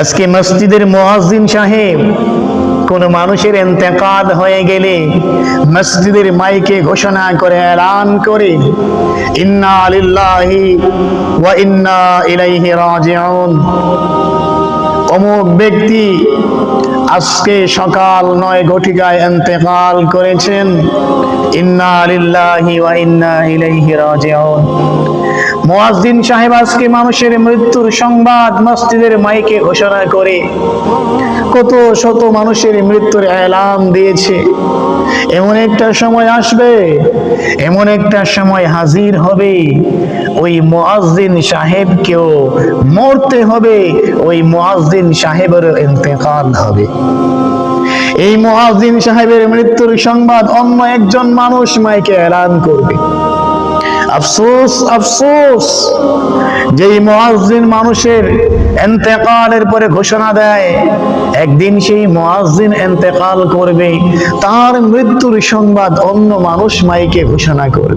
আজকে মসজিদের মুয়াজ্জিন সাহেব কোন মানুষের এন্তেকাল হয়ে গেলে মসজিদের মাইকে ঘোষণা করে, এলান করে, ইন্না লিল্লাহি ওয়া ইন্না ইলাইহি রাজিউন। অমুক ব্যক্তি আজকে সকাল নয় ঘটিকায় এন্তেকাল করেছেন, ইন্না লিল্লাহি ওয়া ইন্না ইলাইহি রাজিউন। মুয়াজ্জিন সাহেব আজকে মানুষের মৃত্যুর সংবাদ মসজিদের মাইকে ঘোষণা করে কত শত মানুষের মৃত্যুর এলান দিয়েছে। এমন একটা সময় আসবে, এমন একটা সময় হাজির হবে, ওই মুয়াজ্জিন সাহেবকেও মরতে হবে, ওই মুয়াজ্জিন সাহেবের ইন্তেকাল হবে। এই মুয়াজ্জিন সাহেবের মৃত্যুর সংবাদ অন্য একজন মানুষ মাইকে এলান করবে। আফসোস আফসোস। যেই মুয়াজ্জিন মানুষের এন্তেকালের পরে ঘোষণা দেয়, একদিন সেই মুয়াজ্জিন ইন্তেকাল করবে, তার মৃত্যুর সংবাদ অন্য মানুষ মাইকে ঘোষণা করবে।